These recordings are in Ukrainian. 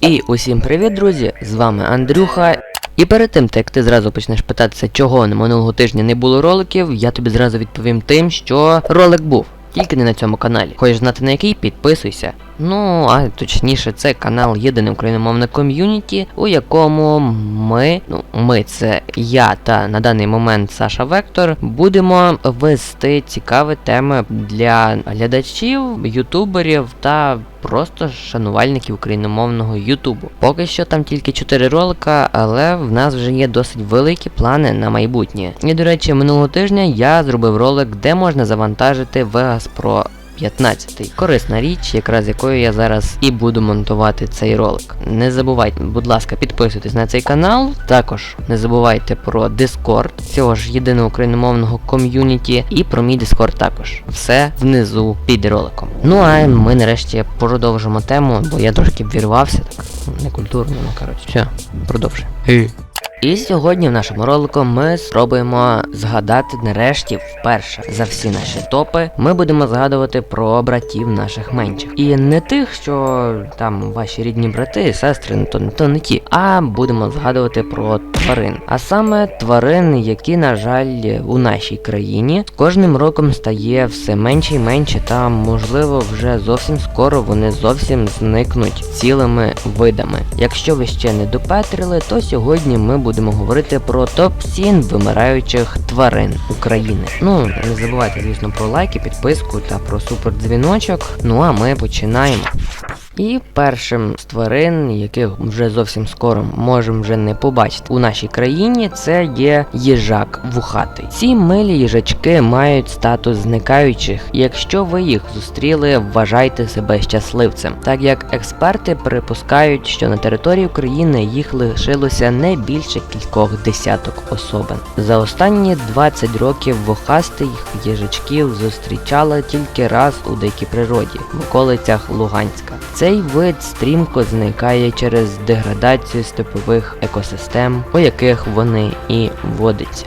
І усім привіт, друзі! З вами Андрюха. І перед тим, як ти зразу почнеш питатися, чого на минулого тижня не було роликів, я тобі зразу відповім тим, що ролик був. Тільки не на цьому каналі. Хочеш знати на який? Підписуйся. Ну, а точніше, це канал Єдине україномовне ком'юніті, у якому ми, ну ми це я та на даний момент Саша Вектор, будемо вести цікаві теми для глядачів, ютуберів та просто шанувальників україномовного Ютубу. Поки що там тільки 4 ролика, але в нас вже є досить великі плани на майбутнє. І до речі, минулого тижня я зробив ролик, де можна завантажити Vegas Pro 15. Корисна річ, якраз якою я зараз і буду монтувати цей ролик. Не забувайте, будь ласка, підписуйтесь на цей канал. Також не забувайте про Discord, цього ж єдиного україномовного ком'юніті, і про мій Discord також. Все внизу під роликом. Ну а ми нарешті продовжимо тему, бо я трошки ввірвався, так некультурно, ну коротше. Все, продовжуємо. І сьогодні в нашому ролику ми спробуємо згадати нарешті вперше за всі наші топи. Ми будемо згадувати про братів наших менших. І не тих, що там ваші рідні брати сестри, ну, то, то не ті, а будемо згадувати про тварин. А саме тварин, які, на жаль, у нашій країні з кожним роком стає все менше і менше, та можливо вже зовсім скоро вони зовсім зникнуть цілими видами. Якщо ви ще не допетрили, то сьогодні ми будемо говорити про топ-7 вимираючих тварин України. Ну, не забувайте, звісно, про лайки, підписку та про супердзвіночок. Ну а ми починаємо. І першим з тварин, яких вже зовсім скоро можемо вже не побачити у нашій країні, це є їжак вухатий. Ці милі їжачки мають статус зникаючих. і Якщо ви їх зустріли, вважайте себе щасливцем, так як експерти припускають, що на території України їх лишилося не більше кількох десяток особин. За останні 20 років вухастих їжачків зустрічали тільки раз у дикій природі в околицях Луганська. Цей вид стрімко зникає через деградацію степових екосистем, у яких вони і водяться.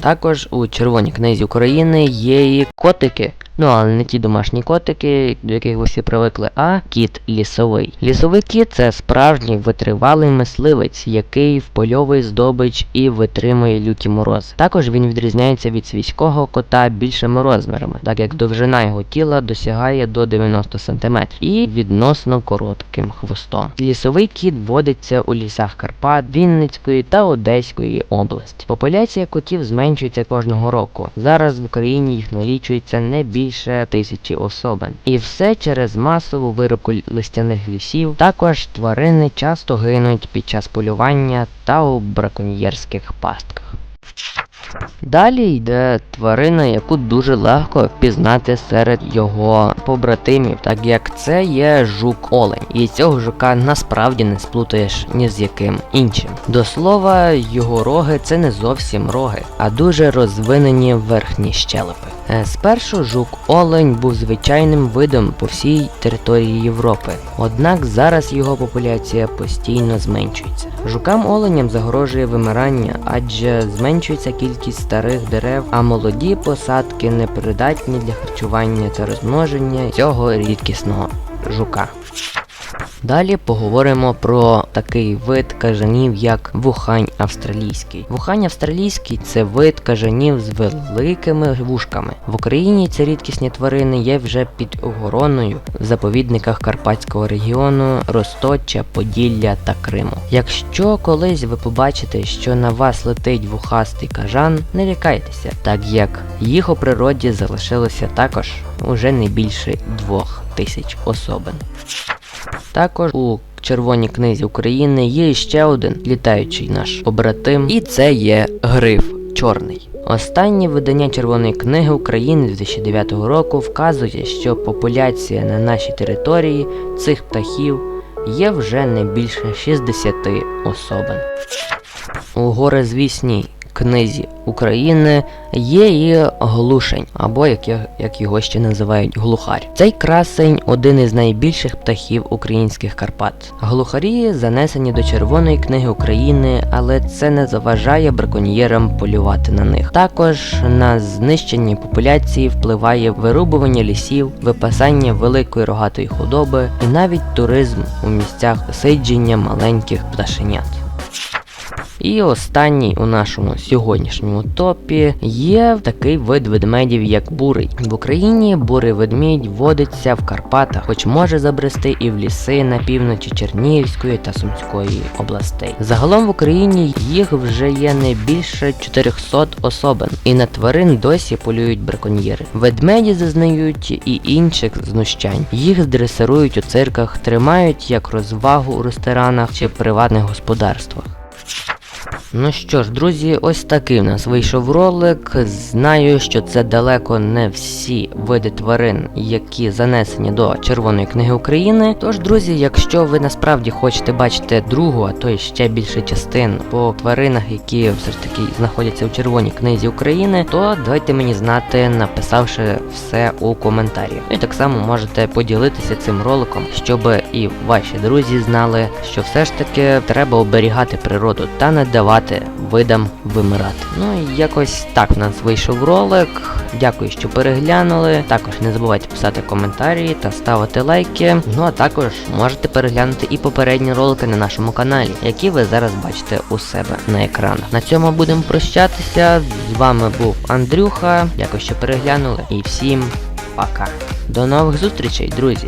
Також у Червоній книзі України є і котики. Ну, але не ті домашні котики, до яких ви всі привикли, а кіт лісовий. Лісовий кіт це справжній витривалий мисливець, який впольовує здобич і витримує люті морози. Також він відрізняється від свійського кота більшими розмірами, так як довжина його тіла досягає до 90 см і відносно коротким хвостом. Лісовий кіт водиться у лісах Карпат, Вінницької та Одеської області. Популяція котів зменшується кожного року. Зараз в Україні їх налічується не більше тисячі особин. І все через масову вирубку листяних лісів. Також тварини часто гинуть під час полювання та у браконьєрських пастках. Далі йде тварина, яку дуже легко впізнати серед його побратимів, так як це є жук-олень. І цього жука насправді не сплутаєш ні з яким іншим. До слова, його роги це не зовсім роги, а дуже розвинені верхні щелепи. Е, Спершу жук-олень був звичайним видом по всій території Європи, однак зараз його популяція постійно зменшується. Жукам-оленям загрожує вимирання, адже зменшується кількість старих дерев, а молоді посадки непридатні для харчування та розмноження цього рідкісного жука. Далі поговоримо про такий вид кажанів, як вухань австралійський. Вухань австралійський це вид кажанів з великими вушками. В Україні ці рідкісні тварини є вже під охороною в заповідниках Карпатського регіону, Росточа, Поділля та Криму. Якщо колись ви побачите, що на вас летить вухастий кажан, не лякайтеся, так як їх у природі залишилося також уже не більше двох тисяч особин. Також у Червоній книзі України є ще один літаючий наш побратим, і це є гриф чорний. Останнє видання Червоної книги України 2009 року вказує, що популяція на нашій території цих птахів є вже не більше 60 особин. У горизвісній книзі України є і глушень, або як, як його ще називають глухар. Цей красень один із найбільших птахів українських Карпат. Глухарі занесені до Червоної книги України, але це не заважає браконьєрам полювати на них. Також на знищення популяції впливає вирубування лісів, випасання великої рогатої худоби і навіть туризм у місцях сидження маленьких пташенят. І останній у нашому сьогоднішньому топі є такий вид ведмедів, як бурий. В Україні бурий ведмідь водиться в Карпатах, хоч може забрести і в ліси на півночі Чернігівської та Сумської областей. Загалом в Україні їх вже є не більше 400 особин, і на тварин досі полюють браконьєри. Ведмеді зазнають і інших знущань. Їх дресирують у цирках, тримають як розвагу у ресторанах чи приватних господарствах. Ну що ж, друзі, ось такий в нас вийшов ролик. Знаю, що це далеко не всі види тварин, які занесені до Червоної книги України. Тож, друзі, якщо ви насправді хочете бачити другу, а то й ще більше частин по тваринах, які все ж таки знаходяться в Червоній книзі України, то дайте мені знати, написавши все у коментарі. Ну і так само можете поділитися цим роликом, щоб і ваші друзі знали, що все ж таки треба оберігати природу та не давати видам вимирати. Ну і якось так в нас вийшов ролик. Дякую, що переглянули. Також не забувайте писати коментарі та ставити лайки. Ну а також можете переглянути і попередні ролики на нашому каналі, які ви зараз бачите у себе на екранах. На цьому будемо прощатися. З вами був Андрюха. Дякую, що переглянули. І всім пока. До нових зустрічей, друзі!